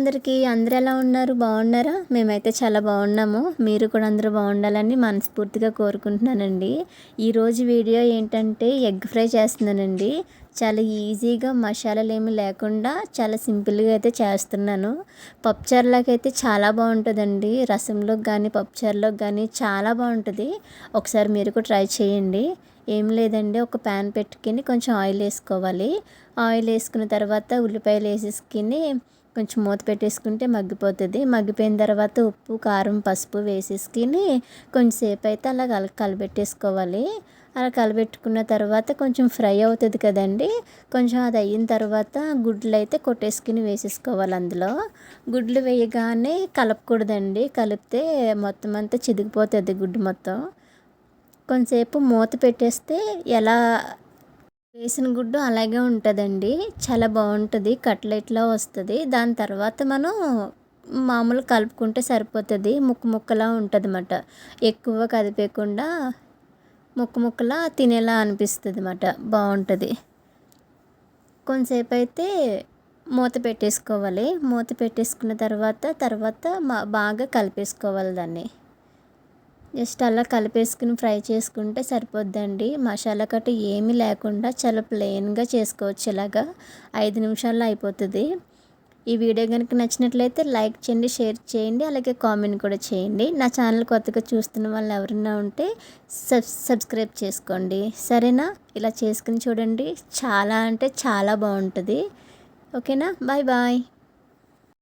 అందరికీ అందరు ఎలా ఉన్నారు? బాగున్నారా? మేమైతే చాలా బాగున్నాము. మీరు కూడా అందరూ బాగుండాలని మనస్ఫూర్తిగా కోరుకుంటున్నానండి. ఈరోజు వీడియో ఏంటంటే ఎగ్ ఫ్రై చేస్తున్నానండి. చాలా ఈజీగా మసాలాలు ఏమి లేకుండా చాలా సింపుల్గా అయితే చేస్తున్నాను. పప్పుచారులోకి అయితే చాలా బాగుంటుందండి. రసంలోకి కానీ పప్పుచారులోకి కానీ చాలా బాగుంటుంది. ఒకసారి మీరు కూడా ట్రై చేయండి. ఏం లేదండి ఒక ప్యాన్ పెట్టుకుని కొంచెం ఆయిల్ వేసుకోవాలి. ఆయిల్ వేసుకున్న తర్వాత ఉల్లిపాయలు వేసేసుకుని కొంచెం మూత పెట్టేసుకుంటే మగ్గిపోతుంది. మగ్గిపోయిన తర్వాత ఉప్పు కారం పసుపు వేసేసుకుని కొంచెంసేపు అయితే అలా కల కలబెట్టేసుకోవాలి. అలా కలబెట్టుకున్న తర్వాత కొంచెం ఫ్రై అవుతుంది కదండి కొంచెం అది అయిన తర్వాత గుడ్లు అయితే కొట్టేసుకుని వేసేసుకోవాలి అందులో. గుడ్లు వేయగానే కలపకూడదండి కలిపితే మొత్తం అంతా చిదిగిపోతుంది గుడ్డు మొత్తం. కొంతసేపు మూత పెట్టేస్తే ఎలా వేసిన గుడ్డు అలాగే ఉంటుందండి. చాలా బాగుంటుంది. కట్లెట్లా వస్తుంది. దాని తర్వాత మనం మామూలు కలుపుకుంటే సరిపోతుంది. ముక్కు ముక్కలా ఉంటుంది అన్నమాట ఎక్కువ కదిపేయకుండా ముక్కు ముక్కలా తినేలా అనిపిస్తుంది అన్నమాట బాగుంటుంది. కొంతసేపు అయితే మూత పెట్టేసుకోవాలి. మూత పెట్టేసుకున్న తర్వాత తర్వాత బాగా కలిపేసుకోవాలి దాన్ని. జస్ట్ అలా కలిపేసుకుని ఫ్రై చేసుకుంటే సరిపోద్దండి. మసాలా కట్ట ఏమీ లేకుండా చాలా ప్లెయిన్గా చేసుకోవచ్చు ఇలాగా. ఐదు నిమిషాల్లో అయిపోతుంది. ఈ వీడియో కనుక నచ్చినట్లయితే లైక్ చేయండి షేర్ చేయండి అలాగే కామెంట్ కూడా చేయండి. నా ఛానల్ కొత్తగా చూస్తున్న వాళ్ళు ఎవరైనా ఉంటే సబ్ సబ్స్క్రైబ్ చేసుకోండి. సరేనా? ఇలా చేసుకుని చూడండి. చాలా అంటే చాలా బాగుంటుంది. ఓకేనా? Bye bye.